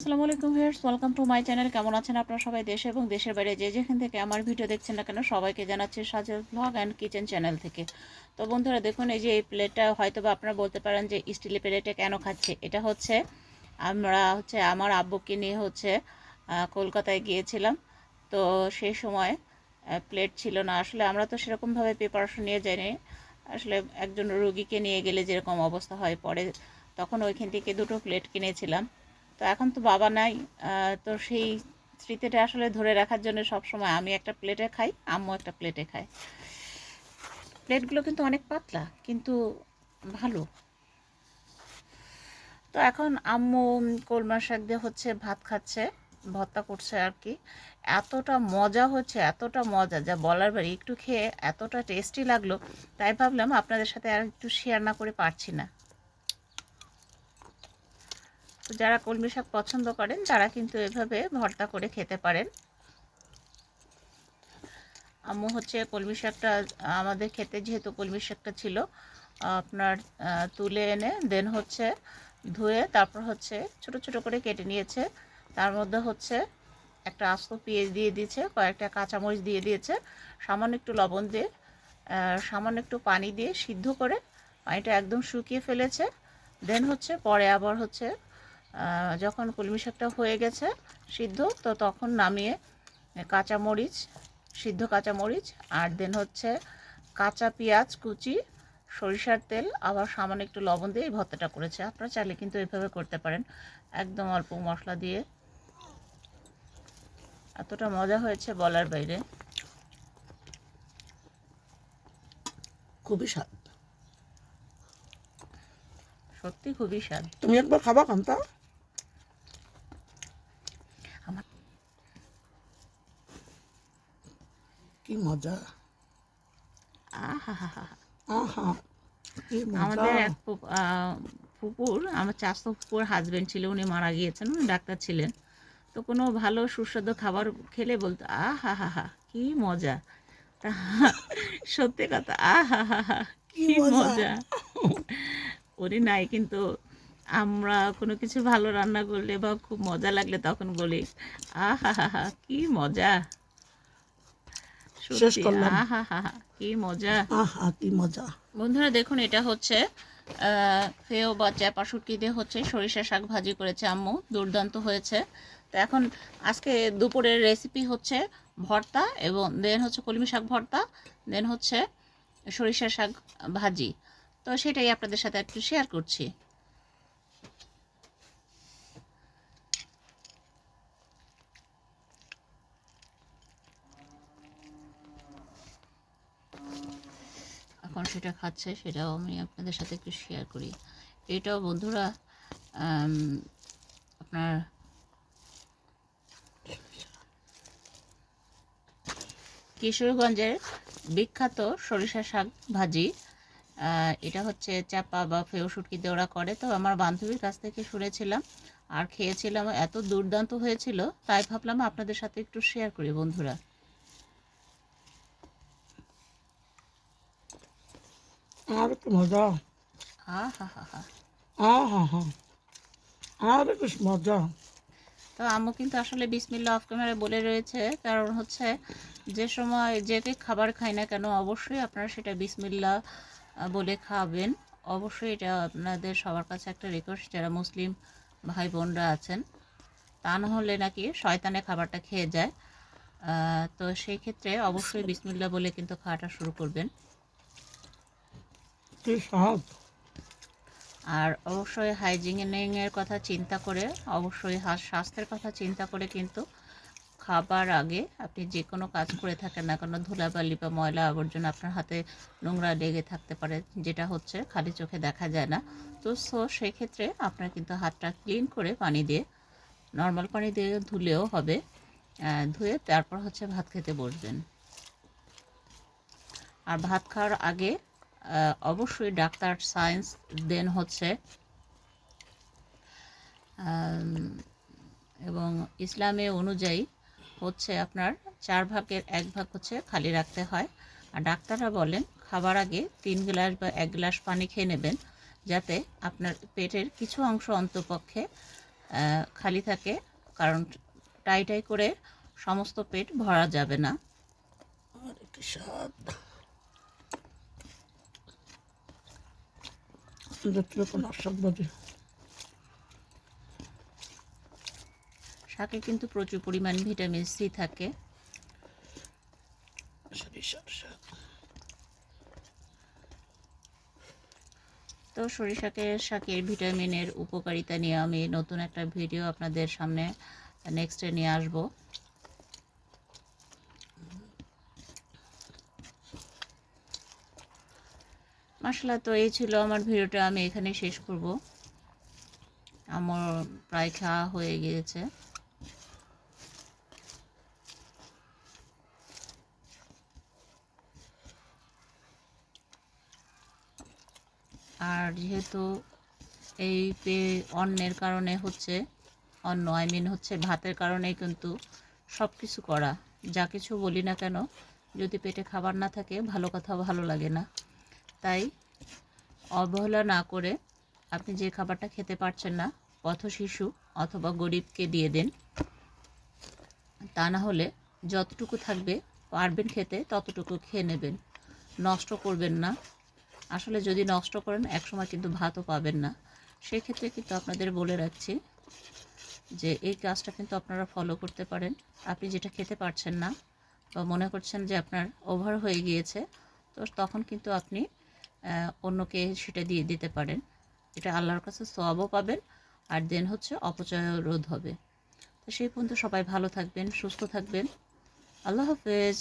আসসালামু আলাইকুম viewers, welcome to my channel. কেমন আছেন আপনারা সবাই দেশে এবং দেশের বাইরে? যে যেখান থেকে আমার ভিডিও দেখছেন না কেন, সবাইকে জানাচ্ছি Sajel blog and kitchen channel থেকে। তো বন্ধুরা, দেখুন, এই যে এই প্লেটটা হয়তো বা আপনারা বলতে পারেন যে স্টিলের প্লেটে কেন খাচ্ছে। এটা হচ্ছে আমরা হচ্ছে আমার আব্বুকে নিয়ে হচ্ছে কলকাতায় গিয়েছিলাম। তো সেই সময় প্লেট ছিল না। আসলে আমরা তো সেরকমভাবে প্রিপারেশন নিয়ে যাইনি। আসলে একজন রুগীকে নিয়ে গেলে যেরকম অবস্থা হয় পরে, তখন ওইখান থেকে দুটো প্লেট কিনেছিলাম। তো এখন তো বাবা নাই তো সেই স্মৃতিটা আসলে ধরে রাখার জন্য সবসময় আমি একটা প্লেটে খাই, আম্মু একটা প্লেটে খায়। প্লেটগুলো কিন্তু অনেক পাতলা, কিন্তু ভালো। তো এখন আম্মু কলমা শাক দিয়ে হচ্ছে ভাত খাচ্ছে, ভর্তা করছে আর কি। এতটা মজা হচ্ছে, এতটা মজা, যা বলার বাড়ি, একটু খেয়ে এতটা টেস্টি লাগল, তাই ভাবলাম আপনাদের সাথে আর একটু শেয়ার না করে পারছি না। তো যারা কলমি শাক পছন্দ করেন, তারা কিন্তু এভাবে ভর্তা করে খেতে পারেন। আম্মু হচ্ছে কলমি শাকটা, আমাদের খেতে যেহেতু কলমি শাকটা ছিল, আপনার তুলে এনে দেন হচ্ছে ধুয়ে, তারপর হচ্ছে ছোট ছোট করে কেটে নিয়েছে। তার মধ্যে হচ্ছে একটা আস্ত পেঁয়াজ দিয়ে দিয়েছে, কয়েকটা কাঁচামরিচ দিয়ে দিয়েছে, সামান্য একটু লবণ দিয়ে সামান্য একটু পানি দিয়ে সিদ্ধ করে পানিটা একদম শুকিয়ে ফেলেছে। দেন হচ্ছে পরে আবার হচ্ছে যখন কলমি শাকটা হয়ে গেছে সিদ্ধ তো তখন নামিয়ে কাঁচামরিচ সিদ্ধ কাঁচা মরিচ আর দেন হচ্ছে কাঁচা পেঁয়াজ কুচি সরিষার তেল আবার সামান্য একটু লবণ দিয়ে এই ভর্তাটা করেছে। আপনারা চাইলে কিন্তু এভাবে করতে পারেন। একদম অল্প মশলা দিয়ে। এতটা মজা হয়েছে বলার বাইরে। খুবই স্বাদ। সত্যি খুবই স্বাদ। তুমি একবার খাবা কান্তা আমার কি মজা। আহা হা হা আহা কি মজা। আমাদের এক ফুপুর আমার চাষতো ফুপুর হাজবেন্ড ছিল উনি মারা গিয়েছেন উনি ডাক্তার ছিলেন। তো কোনো ভালো সুস্বাদু খাবার খেলে বলতো আ হা হা হা কি মজা। তা সত্যি কথা আ হা হা হা কি মজা। উনি নাই কিন্তু আমরা কোনো কিছু ভালো রান্না করলে বা খুব মজা লাগলে তখন বলি আ হা হা হা কি মজা। শেষ করলাম। কি মজা। আহা কি মজা। বন্ধুরা দেখুন এটা হচ্ছে ফেও বা চ্যাপা শুটকি দিয়ে হচ্ছে সরিষা শাক ভাজি করেছে আম্মু দুর্দান্ত হয়েছে। তো এখন আজকে দুপুরের রেসিপি হচ্ছে ভর্তা এবং দেন হচ্ছে কলমি শাক ভর্তা দেন হচ্ছে সরিষা শাক ভাজি। তো সেটাই আপনাদের সাথে একটু শেয়ার করছি। এখন সেটা খাচ্ছে, সেটাও আমি আপনাদের সাথে একটু শেয়ার করি। এটাও বন্ধুরা আপনার কিশোরগঞ্জের বিখ্যাত সরিষা শাক ভাজি এটা হচ্ছে চাপা বা ফেউ শুটকিতে ওরা করে। তো আমার বান্ধবীর কাছ থেকে শুনেছিলাম আর খেয়েছিলাম, এত দুর্দান্ত হয়েছিল, তাই ভাবলাম আপনাদের সাথে একটু শেয়ার করি বন্ধুরা। আর কি মজা। মজা। তো আম্মু কিন্তু আসলে বিসমিল্লা অফ ক্যামেরা বলে রয়েছে, কারণ হচ্ছে যে সময় যে কে খাবার খায় না কেন অবশ্যই আপনারা সেটা বিসমিল্লা বলে খাবেন। অবশ্যই এটা আপনাদের সবার কাছে একটা রিকোয়েস্ট যারা মুসলিম ভাই বোনরা আছেন, তা না হলে নাকি শয়তানে খাবারটা খেয়ে যায়। তো সেই ক্ষেত্রে অবশ্যই বিসমিল্লা বলে কিন্তু খাওয়াটা শুরু করবেন। কি আর অবশ্যই হাইজিনিংয়ের কথা চিন্তা করে, অবশ্যই স্বাস্থ্যের কথা চিন্তা করে কিন্তু খাবার আগে আপনি যে কোনো কাজ করে থাকেন না কেন, ধুলাবালি বা ময়লা আবর্জনা আপনার হাতে নোংরা লেগে থাকতে পারে, যেটা হচ্ছে খালি চোখে দেখা যায় না। তো সো সেক্ষেত্রে আপনার কিন্তু হাতটা ক্লিন করে পানি দিয়ে নর্মাল পানি দিয়ে ধুলেও হবে ধুয়ে তারপর হচ্ছে ভাত খেতে বসবেন। আর ভাত খাওয়ার আগে অবশ্যই ডাক্তার সায়েন্স দেন হচ্ছে এবং ইসলামে অনুযায়ী হচ্ছে আপনার চার ভাগের এক ভাগ হচ্ছে খালি রাখতে হয়। আর ডাক্তাররা বলেন, খাবার আগে তিন গ্লাস বা এক গ্লাস পানি খেয়ে নেবেন, যাতে আপনার পেটের কিছু অংশ অন্তপক্ষে খালি থাকে, কারণ টাই টাই করে সমস্ত পেট ভরা যাবে না। স্বাদ দেখলে কোনো বাজে। শাকে কিন্তু প্রচুর পরিমাণ ভিটামিন সি থাকে। তো সরিষাকে শাকের ভিটামিনের উপকারিতা নিয়ে আমি নতুন একটা ভিডিও আপনাদের সামনে নেক্সটে নিয়ে আসব। মশলা তো এই ছিল আমার ভিডিওটা, আমি এখানে শেষ করব। আমার প্রায় খাওয়া হয়ে গিয়েছে। আর যেহেতু এই পে অন্যের কারণে হচ্ছে অন্য আই মিন হচ্ছে ভাতের কারণেই কিন্তু সব কিছু করা। যা কিছু বলি না কেন, যদি পেটে খাবার না থাকে, ভালো কথা ভালো লাগে না। তাই অবহেলা না করে আপনি যে খাবারটা খেতে পারছেন না, পথ শিশু অথবা গরিবকে দিয়ে দেন। তা না হলে যতটুকু থাকবে, পারবেন খেতে, ততটুকু খেয়ে নেবেন। নষ্ট করবেন না। আসলে যদি নষ্ট করেন, একসময় কিন্তু ভাতও পাবেন না। সেক্ষেত্রে কিন্তু আপনাদের বলে রাখছি যে, এই কাজটা কিন্তু আপনারা ফলো করতে পারেন। আপনি যেটা খেতে পারছেন না বা মনে করছেন যে আপনার ওভার হয়ে গিয়েছে, তো তখন কিন্তু আপনি অন্যকে সেটা দিয়ে দিতে পারেন। এটা আল্লাহর কাছে সোয়াবও পাবেন আর দেন হচ্ছে অপচয় রোধ হবে। তো সেই পর্যন্ত সবাই ভালো থাকবেন, সুস্থ থাকবেন। আল্লাহ হাফেজ।